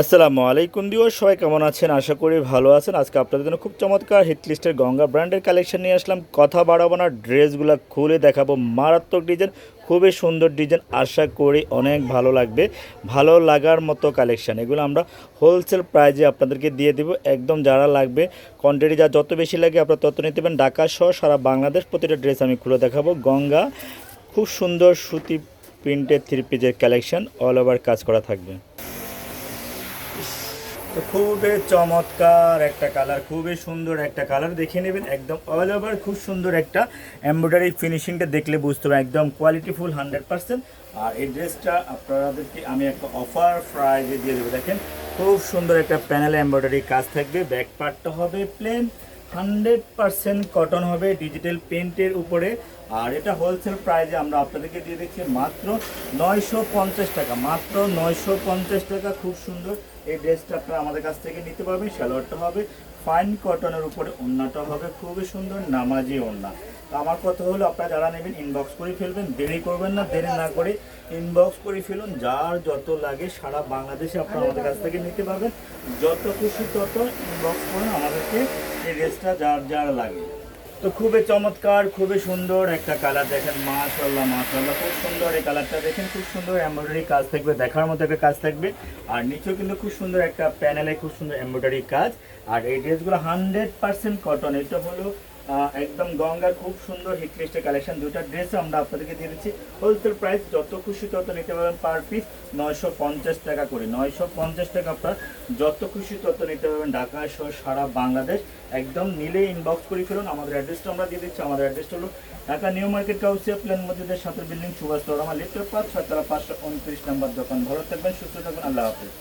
আসসালামু আলাইকুম দিও সবাই কেমন আছেন? আশা করি ভালো আছেন। আজকে আপনাদের জন্য খুব চমৎকার হিটলিস্টের গঙ্গা ব্র্যান্ডের কালেকশন নিয়ে আসলাম। কথা বাড়াবো না, ড্রেসগুলো খুলে দেখাবো। মারাত্মক ডিজাইন খুবই সুন্দর ডিজাইন আশা করি অনেক ভালো লাগবে। ভালো লাগার মতো কালেকশান এগুলো আমরা হোলসেল প্রাইজে আপনাদেরকে দিয়ে দিব। একদম যারা লাগবে কোয়ান্টিটি যা যত বেশি লাগে আপনারা তত নিতে পারেন। ঢাকা সহ সারা বাংলাদেশ প্রতিটা ড্রেস আমি খুলে দেখাবো। গঙ্গা, খুব সুন্দর সুতি প্রিন্টের থ্রি পিজের কালেকশন অল ওভার কাজ করা থাকবে। তো খুবই চমৎকার একটা কালার খুবই সুন্দর একটা কালার দেখে নেবেন, একদম অল ওভার খুব সুন্দর একটা এমব্রয়ডারি ফিনিশিংটা দেখলে বুঝতে হবে একদম কোয়ালিটিফুল হান্ড্রেড পার্সেন্ট আর এই ড্রেসটা আপনাদেরকে আমি একটা অফার প্রাইজে দিয়ে দেবো। দেখেন, খুব সুন্দর একটা প্যানেল এমব্রয়ডারি কাজ থাকবে ব্যাক পার্টটা হবে প্লেন হান্ড্রেড পার্সেন্ট কটন হবে ডিজিটাল প্রিন্টের উপরে। আর এটা হোলসেল প্রাইজে আমরা আপনাদেরকে দিয়ে দিচ্ছি মাত্র নয়শো পঞ্চাশ টাকা। মাত্র নয়শো পঞ্চাশ টাকা, খুব সুন্দর। এই ড্রেসটা আপনারা আমাদের কাছ থেকে নিতে পারবেন। সালোয়ারটা হবে ফাইন কটনের উপরে ওড়নাটা হবে খুবই সুন্দর, নামাজি ওড়না তো আমার কথা হলো, আপনারা যারা নেবেন ইনবক্স করে ফেলবেন, দেরি করবেন না, দেরি না করে ইনবক্স করে ফেলুন। যার যত লাগে, সারা বাংলাদেশে আপনারা আমাদের কাছ থেকে নিতে পারবেন। যত খুশি তত ইনবক্স করুন আমাদেরকে ড্রেসটা যার যার লাগে। তো খুবই চমৎকার, খুবই সুন্দর একটা কালার দেখেন মাশাল্লাহ মাশাল্লাহ খুব সুন্দর এই কালারটা দেখেন, খুব সুন্দর এমব্রয়ডারি কাজ থাকবে, দেখার মতো একটা কাজ থাকবে। আর নিচেও কিন্তু খুব সুন্দর একটা প্যানেলে খুব সুন্দর এমব্রয়ডারি কাজ। আর এই ড্রেসগুলো হান্ড্রেড পার্সেন্ট কটন এটা হলো একদম গঙ্গার খুব সুন্দর হিট লিস্টের কালেকশন দুটা ড্রেস আমরা আপনাদেরকে দিয়ে দিচ্ছি। হোলসেল প্রাইস যত খুশি তত নিতে পারবেন পার পিস নয়শো পঞ্চাশ টাকা করে। নয়শো পঞ্চাশ টাকা আপনার যত খুশি তত নিতে পারবেন ঢাকা সহ সারা বাংলাদেশ। একদম নিলে ইনবক্স করে ফেলুন। আমাদের অ্যাড্রেসটা আমরা দিয়ে দিচ্ছি। আমাদের অ্যাড্রেসটা হলো ঢাকা নিউ মার্কেট, কাউসিয়া প্ল্যান মসজিদের সাথে বিল্ডিং সুভাষ আমার লিফটের পাঁচ, ছয়তলা পাঁচশো উনত্রিশ নাম্বার দোকান। ভালো থাকবেন, সুস্থ থাকবেন আল্লাহ হাফিজ।